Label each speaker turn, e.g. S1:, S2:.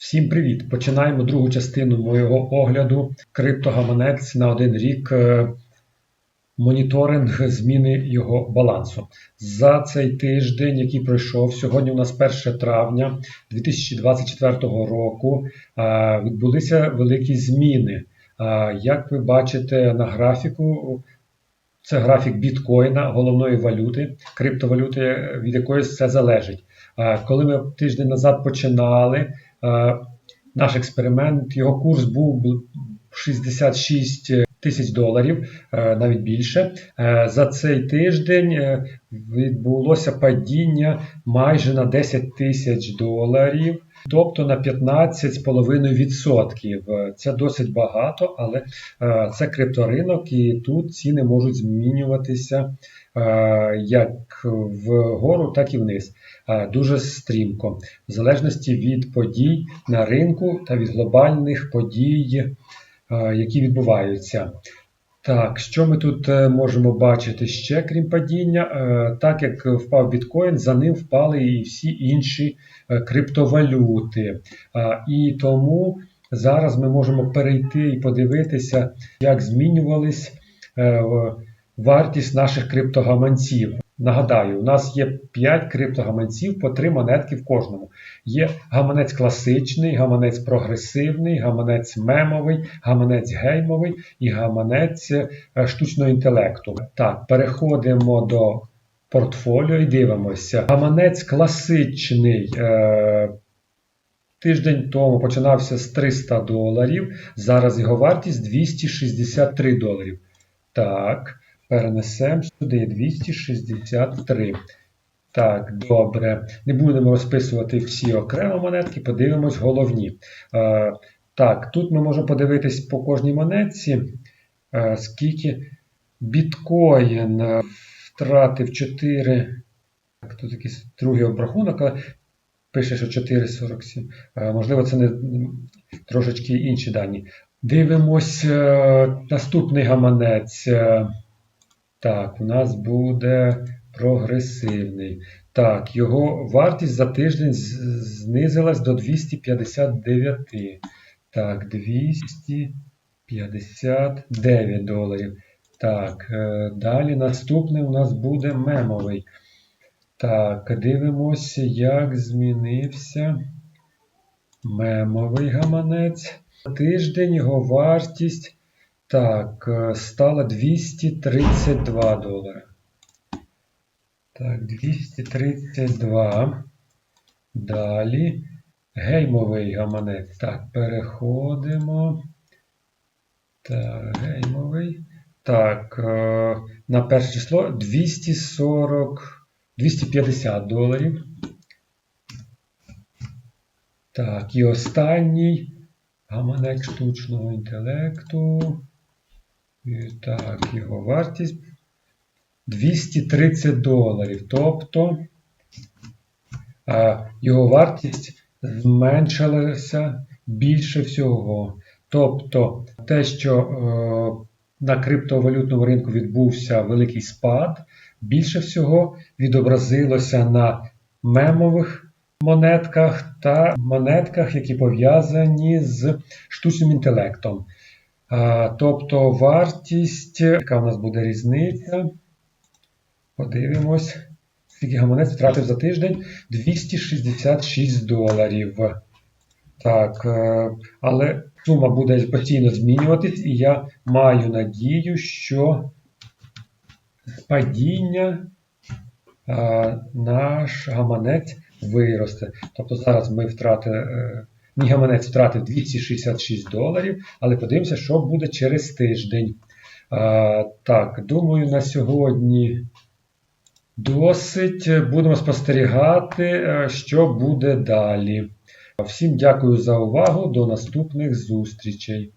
S1: Всім привіт! Починаємо другу частину моєго огляду криптогаманець на один рік. е, Моніторинг зміни його балансу. За цей тиждень, який пройшов, сьогодні у нас 1 травня 2024 року, е, відбулися великі зміни. Е, Як ви бачите на графіку, це графік біткоїна, головної валюти, криптовалюти, від якої все залежить. Коли ми тиждень назад починали наш експеримент, його курс був 66 тисяч доларів, е, навіть більше. Е, За цей тиждень е, відбулося падіння майже на 10 тисяч доларів. Тобто на 15,5%. Е, Це досить багато, але це крипторинок, і тут ціни можуть змінюватися як вгору, так і вниз. Дуже стрімко, в залежності від подій на ринку та від глобальних подій, які відбуваються. Так, що ми тут е, можемо бачити ще, крім падіння? Е, Так як впав біткоін, за ним впали і всі інші е, криптовалюти. І тому зараз ми можемо перейти і подивитися, як змінювались е, вартість наших криптогаманців. Нагадаю, у нас є 5 криптогаманців по 3 монетки в кожному. Є гаманець класичний, гаманець прогресивний, гаманець мемовий, гаманець геймовий і гаманець е, штучного інтелекту. Так, переходимо до портфоліо і дивимося. Гаманець класичний. Е, Тиждень тому починався з 300 доларів, зараз його вартість 263 доларів. Так, перенесемо сюди 263. Так, добре. Не будемо розписувати всі окремо монетки, подивимось головні. Е, так, тут ми можемо подивитись по кожній монетці, е, скільки біткоін втратив 4. Так, тут якийсь другий обрахунок, але пише, що 4,47. Е, можливо, це не трошечки інші дані. Дивимось е, наступний гаманець. Так, у нас буде прогресивний. Так, його вартість за тиждень знизилась до 259. Так, 259 доларів. Так, е, далі наступний у нас буде мемовий. Так, дивимося, як змінився мемовий гаманець. За тиждень його вартість так, е, стала 232 долари. Так, 232. Далі. Геймовий гаманець. Так, переходимо. Так, геймовий. Так, е, на перше число 240, 250 доларів. Так, і останній гаманець штучного інтелекту. І так, його вартість 230 доларів. Тобто е, його вартість зменшилася більше всього. Тобто, те, що е, на криптовалютному ринку відбувся великий спад, більше всього відобразилося на мемових монетках та монетках, які пов'язані з штучним інтелектом. Тобто вартість, яка у нас буде різниця? Подивимось, скільки гаманець втратив за тиждень 266 доларів. Так, е, але сума буде постійно змінюватись, і я маю надію, що падіння е, наш гаманець виросте. Тобто зараз ми втратили, е, мій втратив 266 доларів, але подивимося, що буде через тиждень. А, Так, думаю, на сьогодні досить. Будемо спостерігати, е, що буде далі. Всім дякую за увагу. До наступних зустрічей.